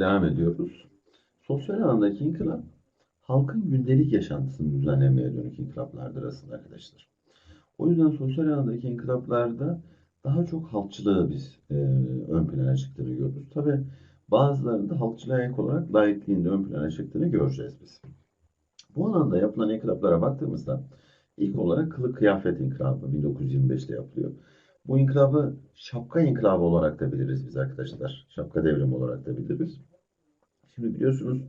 devam ediyoruz. Sosyal alandaki inkılap, halkın gündelik yaşantısını düzenlemeye dönük inkılaplardır aslında arkadaşlar. O yüzden sosyal alandaki inkılaplarda daha çok halkçılığı biz e, ön plana çıktığını görürüz. Tabi bazılarında halkçılığa ek olarak laikliğin ön plana çıktığını göreceğiz biz. Bu alanda yapılan inkılaplara baktığımızda ilk olarak kılık kıyafet inkılabı 1925'te yapılıyor. Bu inkılabı şapka inkılabı olarak da biliriz biz arkadaşlar. Şapka devrimi olarak da biliriz. Şimdi biliyorsunuz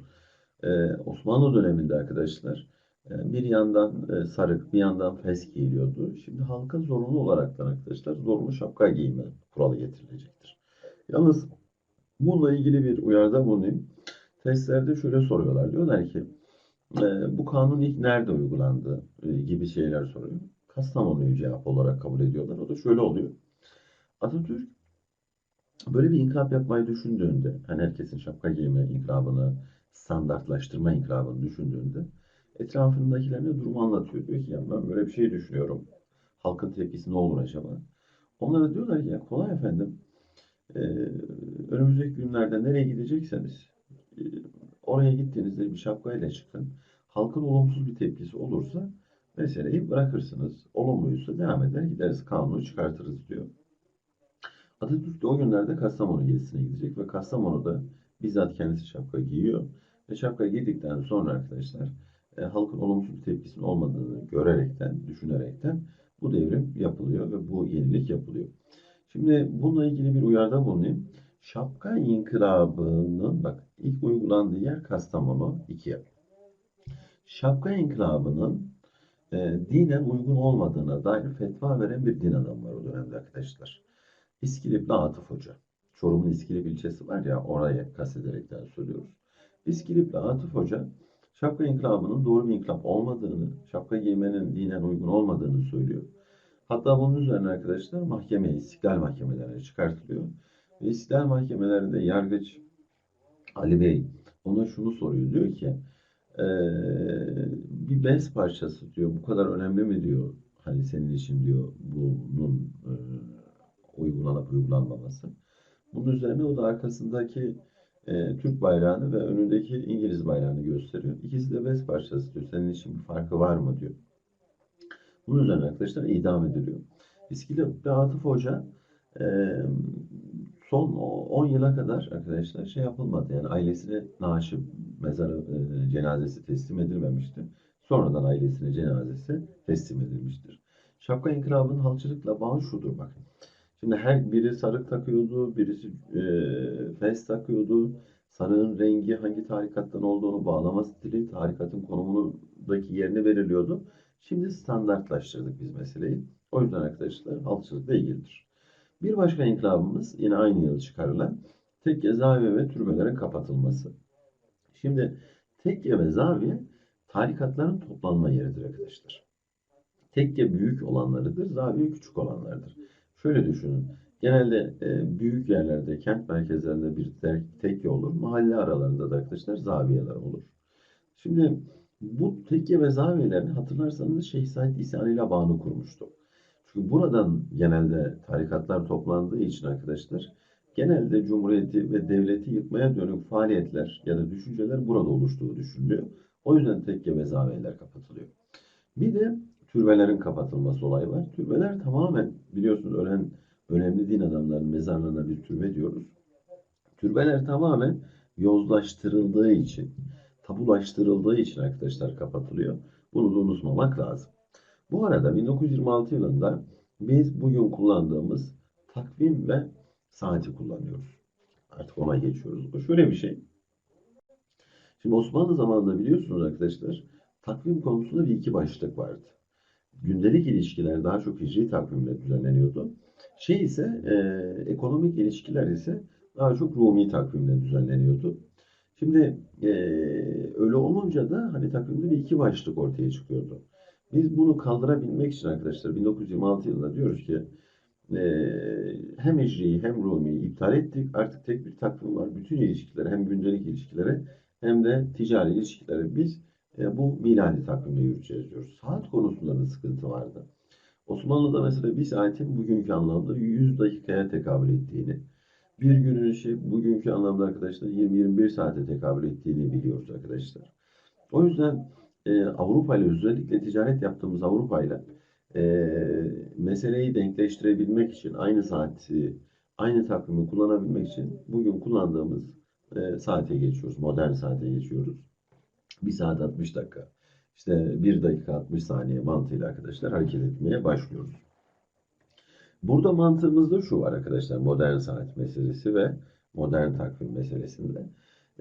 e, Osmanlı döneminde arkadaşlar e, bir yandan e, sarık bir yandan fes giyiliyordu. Şimdi halka zorunlu olarak arkadaşlar zorunlu şapka giyme kuralı getirilecektir. Yalnız bununla ilgili bir uyarıda bulunayım. Testlerde şöyle soruyorlar. Diyorlar ki bu kanun ilk nerede uygulandı gibi şeyler soruyor. Kastamonu'yu cevap olarak kabul ediyorlar. O da şöyle oluyor. Atatürk böyle bir inkılap yapmayı düşündüğünde, hani herkesin şapka giyme inkılabını, standartlaştırma inkılabını düşündüğünde etrafındakilerine durumu anlatıyor. Diyor ki ya ben böyle bir şey düşünüyorum. Halkın tepkisi ne olur acaba? Onlara diyorlar ki ya kolay efendim. Ee, önümüzdeki günlerde nereye gidecekseniz e, oraya gittiğinizde bir şapkayla çıkın. Halkın olumsuz bir tepkisi olursa meseleyi bırakırsınız. Olumluysa devam eder gideriz kanunu çıkartırız diyor. Atatürk de o günlerde Kastamonu gezisine gidecek ve Kastamonu'da bizzat kendisi şapka giyiyor. Ve şapka giydikten sonra arkadaşlar e, halkın olumsuz bir tepkisinin olmadığını görerekten, düşünerekten bu devrim yapılıyor ve bu yenilik yapılıyor. Şimdi bununla ilgili bir uyarıda bulunayım. Şapka inkılabının bak ilk uygulandığı yer Kastamonu 2. Şapka inkılabının e, dinen uygun olmadığına dair fetva veren bir din adamı var o dönemde arkadaşlar. İskilipli Atıf Hoca. Çorum'un İskilip ilçesi var ya oraya kastederekten söylüyoruz. İskilipli Atıf Hoca şapka inkılabının doğru bir inkılap olmadığını, şapka giymenin dinen uygun olmadığını söylüyor. Hatta bunun üzerine arkadaşlar mahkemeye, istiklal mahkemelerine çıkartılıyor. Ve istiklal mahkemelerinde yargıç Ali Bey ona şunu soruyor. Diyor ki ee, bir bez parçası diyor. Bu kadar önemli mi diyor. Hani senin için diyor bunun e, uygulanıp uygulanmaması. Bunun üzerine o da arkasındaki e, Türk bayrağını ve önündeki İngiliz bayrağını gösteriyor. İkisi de bez parçası diyor. Senin için bir farkı var mı diyor. Bunun üzerine arkadaşlar idam ediliyor. İskilip Atıf Hoca e, son 10 yıla kadar arkadaşlar şey yapılmadı. Yani ailesine naaşı, mezarı, e, cenazesi teslim edilmemişti. Sonradan ailesine cenazesi teslim edilmiştir. Şapka inkılabının halkçılıkla bağı şudur bakın. Şimdi her biri sarık takıyordu, birisi e, fes takıyordu. Sarığın rengi hangi tarikattan olduğunu bağlama stili tarikatın konumundaki yerini belirliyordu. Şimdi standartlaştırdık biz meseleyi. O yüzden arkadaşlar halkçılıkla ilgilidir. Bir başka inkılabımız yine aynı yıl çıkarılan tekke, zaviye ve türbelerin kapatılması. Şimdi tekke ve zaviye tarikatların toplanma yeridir arkadaşlar. Tekke büyük olanlarıdır, zaviye küçük olanlardır. Şöyle düşünün. Genelde e, büyük yerlerde, kent merkezlerinde bir tekke olur. Mahalle aralarında da arkadaşlar zaviyeler olur. Şimdi bu tekke ve zaviyelerini hatırlarsanız Şeyh Said İsyan ile bağını kurmuştu. Çünkü buradan genelde tarikatlar toplandığı için arkadaşlar genelde cumhuriyeti ve devleti yıkmaya dönük faaliyetler ya da düşünceler burada oluştuğu düşünülüyor. O yüzden tekke ve zaviyeler kapatılıyor. Bir de türbelerin kapatılması olayı var. Türbeler tamamen biliyorsunuz ölen önemli din adamlarının mezarlarına bir türbe diyoruz. Türbeler tamamen yozlaştırıldığı için, tabulaştırıldığı için arkadaşlar kapatılıyor. Bunu da unutmamak lazım. Bu arada 1926 yılında biz bugün kullandığımız takvim ve saati kullanıyoruz. Artık ona geçiyoruz. Bu şöyle bir şey. Şimdi Osmanlı zamanında biliyorsunuz arkadaşlar takvim konusunda bir iki başlık vardı. Gündelik ilişkiler daha çok hicri takvimle düzenleniyordu. Şey ise e, ekonomik ilişkiler ise daha çok Rumi takvimle düzenleniyordu. Şimdi e, öyle olunca da hani takvimde bir iki başlık ortaya çıkıyordu. Biz bunu kaldırabilmek için arkadaşlar 1926 yılında diyoruz ki e, hem Hicri'yi hem Rumi'yi iptal ettik. Artık tek bir takvim var. Bütün ilişkileri hem gündelik ilişkileri hem de ticari ilişkileri biz e, bu miladi takvimle yürüteceğiz diyoruz. Saat konusunda da sıkıntı vardı. Osmanlı'da mesela bir saatin bugünkü anlamda 100 dakikaya tekabül ettiğini, Bir günün işi bugünkü anlamda arkadaşlar 20-21 saate tekabül ettiğini biliyoruz arkadaşlar. O yüzden e, Avrupa ile özellikle ticaret yaptığımız Avrupa ile e, meseleyi denkleştirebilmek için aynı saati, aynı takvimi kullanabilmek için bugün kullandığımız e, saate geçiyoruz. Modern saate geçiyoruz. 1 saat 60 dakika. İşte 1 dakika 60 saniye mantığıyla arkadaşlar hareket etmeye başlıyoruz. Burada mantığımızda şu var arkadaşlar modern saat meselesi ve modern takvim meselesinde.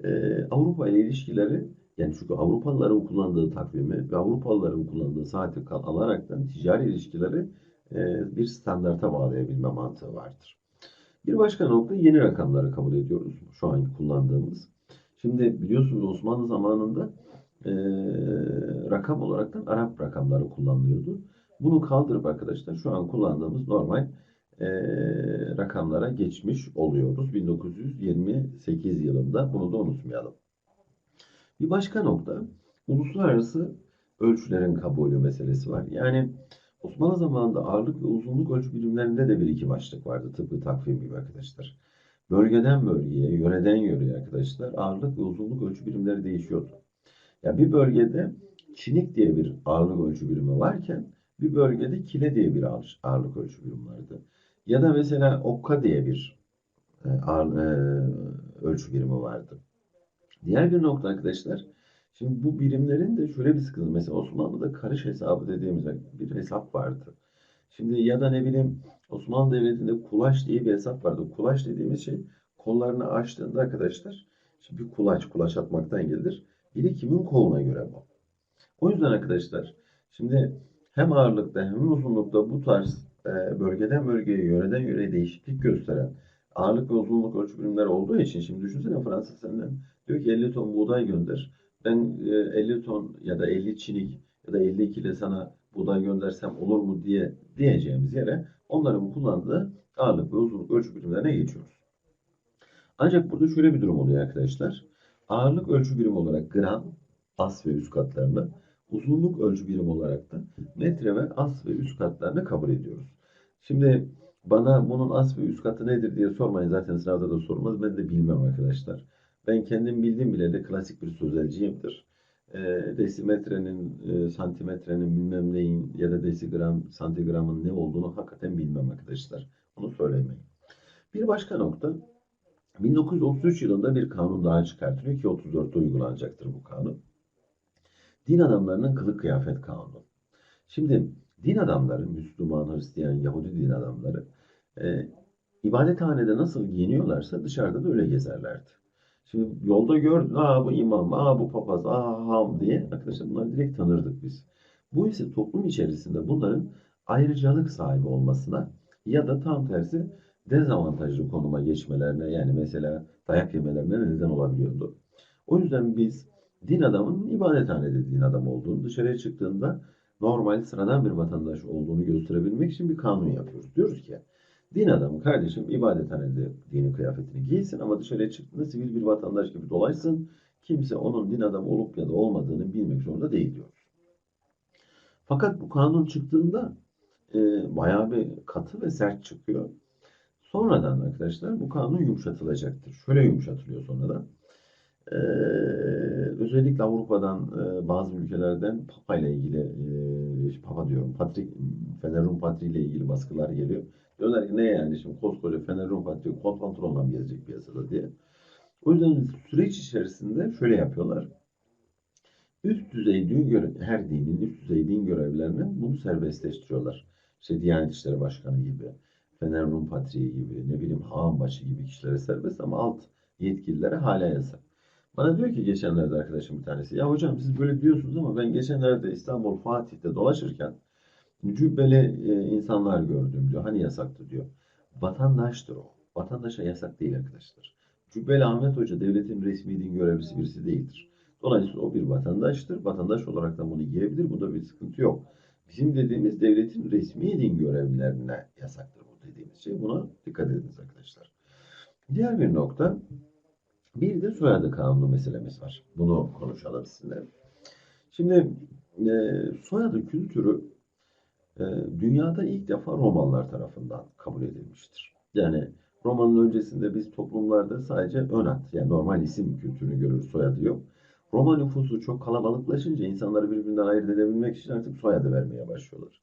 Ee, Avrupa ile ilişkileri yani çünkü Avrupalıların kullandığı takvimi ve Avrupalıların kullandığı saati alaraktan ticari ilişkileri e, bir standarta bağlayabilme mantığı vardır. Bir başka nokta yeni rakamları kabul ediyoruz. Şu an kullandığımız. Şimdi biliyorsunuz Osmanlı zamanında e, rakam olaraktan Arap rakamları kullanılıyordu. Bunu kaldırıp arkadaşlar şu an kullandığımız normal e, rakamlara geçmiş oluyoruz. 1928 yılında bunu da unutmayalım. Bir başka nokta uluslararası ölçülerin kabulü meselesi var. Yani Osmanlı zamanında ağırlık ve uzunluk ölçü birimlerinde de bir iki başlık vardı tıpkı takvim gibi arkadaşlar. Bölgeden bölgeye, yöreden yöreye arkadaşlar ağırlık ve uzunluk ölçü birimleri değişiyordu. Ya bir bölgede çinik diye bir ağırlık ölçü birimi varken bir bölgede kile diye bir ağır- ağırlık ölçü birimi vardı. Ya da mesela okka diye bir e, e, ölçü birimi vardı. Diğer bir nokta arkadaşlar. Şimdi bu birimlerin de şöyle bir sıkıntı. Mesela Osmanlı'da karış hesabı dediğimiz bir hesap vardı. Şimdi ya da ne bileyim Osmanlı Devleti'nde kulaç diye bir hesap vardı. Kulaç dediğimiz şey kollarını açtığında arkadaşlar şimdi bir kulaç, kulaç atmaktan gelir. Biri kimin koluna göre bu. O yüzden arkadaşlar şimdi hem ağırlıkta hem uzunlukta bu tarz e, bölgeden bölgeye, yöreden yöreye değişiklik gösteren ağırlık ve uzunluk ölçü birimleri olduğu için şimdi düşünsene Fransa senden diyor ki 50 ton buğday gönder. Ben e, 50 ton ya da 50 çinik ya da 50 kilo sana buğday göndersem olur mu diye diyeceğimiz yere onların kullandığı ağırlık ve uzunluk ölçü birimlerine geçiyoruz. Ancak burada şöyle bir durum oluyor arkadaşlar. Ağırlık ölçü birimi olarak gram, as ve üst katlarını, uzunluk ölçü birimi olarak da metre ve as ve üst katlarını kabul ediyoruz. Şimdi bana bunun as ve üst katı nedir diye sormayın. Zaten sınavda da sorulmaz. Ben de bilmem arkadaşlar. Ben kendim bildiğim bile de klasik bir sözelciyimdir. E, desimetrenin, e, santimetrenin bilmem neyin ya da desigram, santigramın ne olduğunu hakikaten bilmem arkadaşlar. Bunu söylemeyin. Bir başka nokta 1933 yılında bir kanun daha çıkartılıyor ki 34'te uygulanacaktır bu kanun. Din adamlarının kılık kıyafet kanunu. Şimdi din adamları, Müslüman, Hristiyan, Yahudi din adamları e, ibadethanede nasıl giyiniyorlarsa dışarıda da öyle gezerlerdi. Şimdi yolda gördün, aa bu imam, aa bu papaz, aa ham diye arkadaşlar bunları direkt tanırdık biz. Bu ise toplum içerisinde bunların ayrıcalık sahibi olmasına ya da tam tersi dezavantajlı konuma geçmelerine yani mesela dayak yemelerine neden olabiliyordu. O yüzden biz din adamının ibadethanede din adamı olduğunu, dışarıya çıktığında normal sıradan bir vatandaş olduğunu gösterebilmek için bir kanun yapıyoruz. Diyoruz ki din adamı kardeşim ibadethanede dini kıyafetini giysin ama dışarıya çıktığında sivil bir vatandaş gibi dolaşsın. Kimse onun din adamı olup ya da olmadığını bilmek zorunda değil diyoruz. Fakat bu kanun çıktığında e, bayağı bir katı ve sert çıkıyor. Sonradan arkadaşlar bu kanun yumuşatılacaktır. Şöyle yumuşatılıyor sonradan. Ee, özellikle Avrupa'dan e, bazı ülkelerden Papa ile ilgili e, Papa diyorum Patrik Fener Rum Patriği ile ilgili baskılar geliyor. Diyorlar ki ne yani şimdi koskoca Fener Rum Patriği kot pantolonla mı gezecek piyasada diye. O yüzden süreç içerisinde şöyle yapıyorlar. Üst düzey din her dinin üst düzey din görevlerine bunu serbestleştiriyorlar. İşte Diyanet İşleri Başkanı gibi, Fener Rum Patriği gibi, ne bileyim Haanbaşı gibi kişilere serbest ama alt yetkililere hala yasak. Bana diyor ki geçenlerde arkadaşım bir tanesi, ya hocam siz böyle diyorsunuz ama ben geçenlerde İstanbul Fatih'te dolaşırken cübbeli e, insanlar gördüm diyor. Hani yasaktı diyor. Vatandaştır o. Vatandaşa yasak değil arkadaşlar. Cübbeli Ahmet Hoca devletin resmi din görevlisi birisi değildir. Dolayısıyla o bir vatandaştır. Vatandaş olarak da bunu giyebilir. Bunda bir sıkıntı yok. Bizim dediğimiz devletin resmi din görevlilerine yasaktır bu dediğimiz şey. Buna dikkat ediniz arkadaşlar. Diğer bir nokta bir de soyadı kanunu meselemiz var. Bunu konuşalım sizinle. Şimdi e, soyadı kültürü e, dünyada ilk defa Romalılar tarafından kabul edilmiştir. Yani Romanın öncesinde biz toplumlarda sadece ön ad, yani normal isim kültürünü görürüz, soyadı yok. Roma nüfusu çok kalabalıklaşınca insanları birbirinden ayırt edebilmek için artık soyadı vermeye başlıyorlar.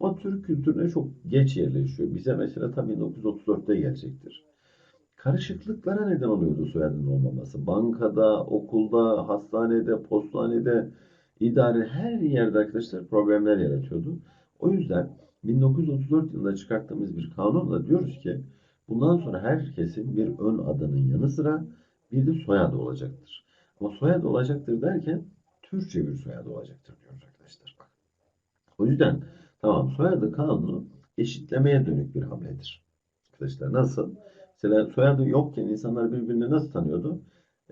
Ama Türk kültürüne çok geç yerleşiyor. Bize mesela tabii 1934'te gelecektir. Karışıklıklara neden oluyordu soyadının olmaması. Bankada, okulda, hastanede, postanede, idare her yerde arkadaşlar problemler yaratıyordu. O yüzden 1934 yılında çıkarttığımız bir kanunla diyoruz ki bundan sonra herkesin bir ön adının yanı sıra bir de soyadı olacaktır. Ama soyadı olacaktır derken Türkçe bir soyadı olacaktır diyoruz arkadaşlar. O yüzden tamam soyadı kanunu eşitlemeye dönük bir hamledir. Arkadaşlar nasıl? Mesela soyadı yokken insanlar birbirini nasıl tanıyordu?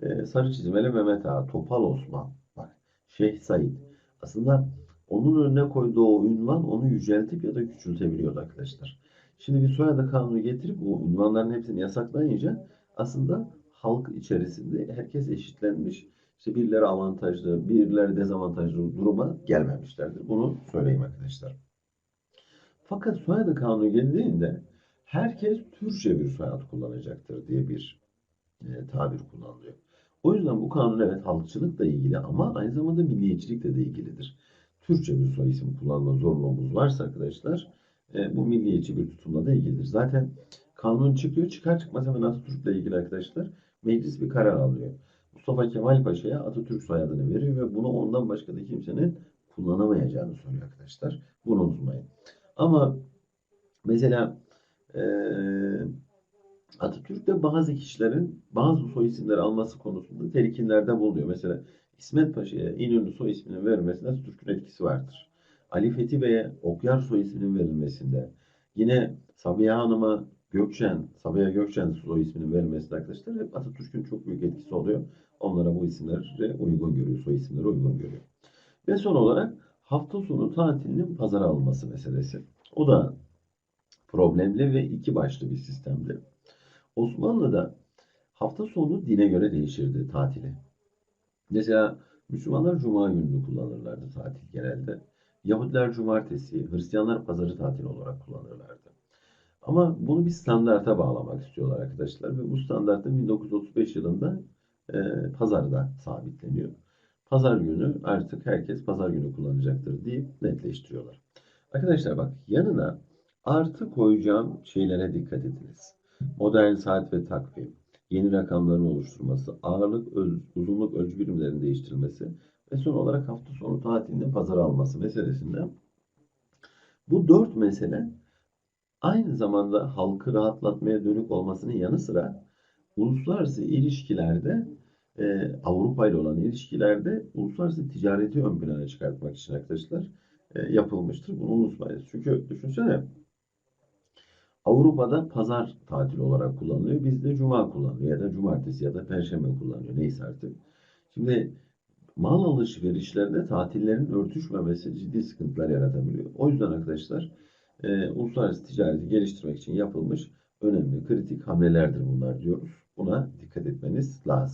Ee, Sarı çizmeli Mehmet Ağa, Topal Osman, bak Şeyh Said. Aslında onun önüne koyduğu o ünvan onu yüceltip ya da küçültebiliyordu arkadaşlar. Şimdi bir soyadı kanunu getirip bu ünvanların hepsini yasaklayınca aslında halk içerisinde herkes eşitlenmiş. İşte birileri avantajlı, birileri dezavantajlı duruma gelmemişlerdir. Bunu söyleyeyim arkadaşlar. Fakat soyadı kanunu geldiğinde herkes Türkçe bir soyad kullanacaktır diye bir e, tabir kullanılıyor. O yüzden bu kanun evet halkçılıkla ilgili ama aynı zamanda milliyetçilikle de ilgilidir. Türkçe bir soy isim kullanma zorunluluğumuz varsa arkadaşlar e, bu milliyetçi bir tutumla da ilgilidir. Zaten kanun çıkıyor çıkar çıkmaz hemen Atatürk'le ilgili arkadaşlar meclis bir karar alıyor. Mustafa Kemal Paşa'ya Atatürk soyadını veriyor ve bunu ondan başka da kimsenin kullanamayacağını söylüyor arkadaşlar. Bunu unutmayın. Ama mesela eee Atatürk'te bazı kişilerin bazı soy isimleri alması konusunda telkinlerde bulunuyor. Mesela İsmet Paşa'ya İnönü soy isminin verilmesinde Atatürk'ün etkisi vardır. Ali Fethi Bey'e Okyar soy isminin verilmesinde, yine Sabiha Hanım'a Gökçen, Sabiha Gökçen soy isminin verilmesinde arkadaşlar hep Atatürk'ün çok büyük etkisi oluyor. Onlara bu isimleri uygun görüyor, soy isimleri uygun görüyor. Ve son olarak hafta sonu tatilinin pazara alınması meselesi. O da problemli ve iki başlı bir sistemdi. Osmanlı'da hafta sonu dine göre değişirdi tatili. Mesela Müslümanlar Cuma gününü kullanırlardı tatil genelde. Yahudiler cumartesi, Hristiyanlar pazarı tatil olarak kullanırlardı. Ama bunu bir standarta bağlamak istiyorlar arkadaşlar ve bu standart da 1935 yılında e, pazarda sabitleniyor. Pazar günü artık herkes pazar günü kullanacaktır deyip netleştiriyorlar. Arkadaşlar bak yanına artı koyacağım şeylere dikkat ediniz. Modern saat ve takvim, yeni rakamların oluşturması, ağırlık, öz, uzunluk ölçü birimlerinin değiştirilmesi ve son olarak hafta sonu tatilinde pazar alması meselesinde bu dört mesele aynı zamanda halkı rahatlatmaya dönük olmasının yanı sıra uluslararası ilişkilerde e, Avrupa ile olan ilişkilerde uluslararası ticareti ön plana çıkartmak için arkadaşlar e, yapılmıştır. Bunu unutmayın. Çünkü düşünsene Avrupa'da pazar tatil olarak kullanılıyor. Bizde cuma kullanılıyor ya da cumartesi ya da perşembe kullanılıyor. Neyse artık. Şimdi mal alışverişlerde tatillerin örtüşmemesi ciddi sıkıntılar yaratabiliyor. O yüzden arkadaşlar e, uluslararası ticareti geliştirmek için yapılmış önemli kritik hamlelerdir bunlar diyoruz. Buna dikkat etmeniz lazım.